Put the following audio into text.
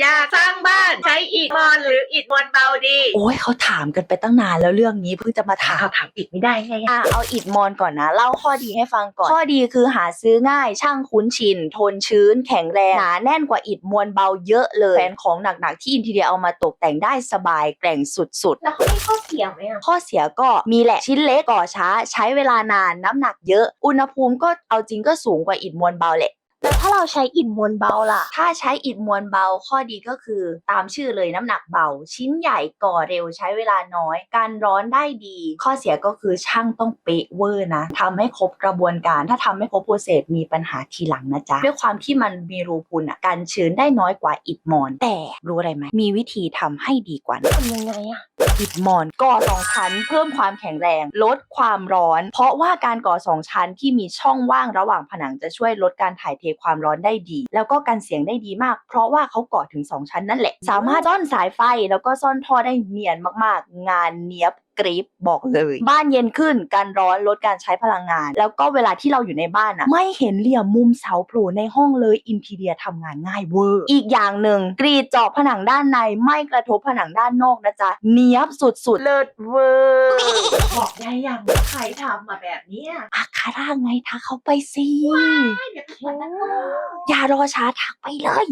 อยากสร้างบ้านใช้อิฐมอนหรืออิฐมอนเบาดี โอ้ยเขาถามกันไปตั้งนานแล้วเรื่องนี้เพิ่งจะมาถาม ถามอิฐไม่ได้ไงอะเอาอิฐมอนก่อนนะเล่าข้อดีให้ฟังก่อน ข้อดีคือหาซื้อง่ายช่างคุ้นชิน ทนชื้น แข็งแรงหนาแน่นกว่าอิฐมวลเบาเยอะเลยแฟนของหนักๆที่อินทีเดียเอามาตกแต่งได้สบายแกร่งสุดๆแล้วเขามีข้อเสียไหมอะข้อเสียก็มีแหละชิ้นเล็กก่อช้า ใช้เวลานานน้ำหนักเยอะ อุณหภูมิก็เอาจริงก็สูงกว่าอิฐมวลเบาแหละแล้วถ้าเราใช้อิฐมวลเบาล่ะ ถ้าใช้อิฐมวลเบาข้อดีก็คือตามชื่อเลยน้ำหนักเบา ชิ้นใหญ่ก่อเร็วใช้เวลาน้อย การร้อนได้ดี ข้อเสียก็คือช่างต้องเป๊ะเวอร์นะทำให้ครบกระบวนการ ถ้าทำไม่ครบโปรเซสมีปัญหาทีหลังนะจ๊ะด้วยความที่มันมีรูพุนอะการชื้นได้น้อยกว่าอิฐมอน แต่รู้อะไรไหมมีวิธีทำให้ดีกว่านั้นทำยังไงอะ อิฐมอนก่อสองชั้น เพิ่มความแข็งแรง ลดความร้อน เพราะว่าการก่อสองชั้นที่มีช่องว่างระหว่างผนังจะช่วยลดการถ่ายเทความร้อนได้ดี แล้วก็กันเสียงได้ดีมาก เพราะว่าเขาก่อถึง 2 ชั้นนั่นแหละ สามารถซ่อนสายไฟแล้วก็ซ่อนท่อได้เนียนมากๆ งานเนี้ยบ กริบบอกเลย บ้านเย็นขึ้นการร้อนลดการใช้พลังงาน แล้วก็เวลาที่เราอยู่ในบ้านอะไม่เห็นเหลี่ยมมุมเสาโผล่ในห้องเลยอินทีเดียทำงานง่ายเวอร์ อีกอย่างหนึ่งกรีดเจาะผนังด้านในไม่กระทบผนังด้านนอกนะจ๊ะเนี้ยบสุดๆ เลิศเวอร์บอกได้ยังว่าใครทำมาแบบเนี้ยอาคาร่าไงทักเขาไปสิเดี๋ยวทักมานะอย่ารอช้าทักไปเลย